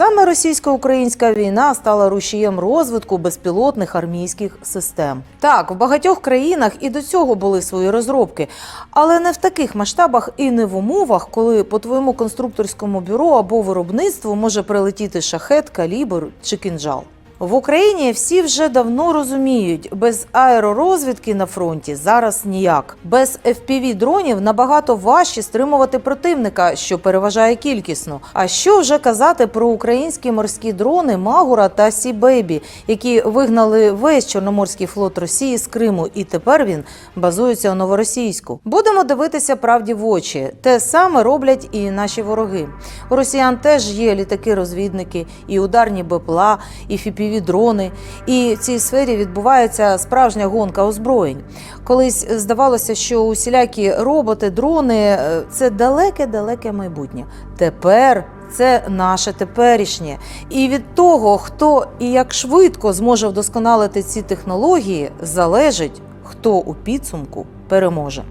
саме російсько-українська війна стала рушієм розвитку безпілотних армійських систем. Так, в багатьох країнах і до цього були свої розробки, але не в таких масштабах і не в умовах, коли по твоєму конструкторському бюро або виробництву може прилетіти шахет, калібр чи кінжал. В Україні всі вже давно розуміють, без аеророзвідки на фронті зараз ніяк. Без fpv дронів набагато важче стримувати противника, що переважає кількісно. А що вже казати про українські морські дрони Магура та Сі-Бейбі, які вигнали весь Чорноморський флот Росії з Криму, і тепер він базується у новоросійську. Будемо дивитися правді в очі. Те саме роблять і наші вороги. У росіян теж є літаки-розвідники, і ударні БПЛА, і fpv дрони. І в цій сфері відбувається справжня гонка озброєнь. Колись здавалося, що усілякі роботи, дрони е, це далеке-далеке майбутнє. Тепер це наше теперішнє. І від того, хто і як швидко зможе вдосконалити ці технології, залежить, хто у підсумку переможе.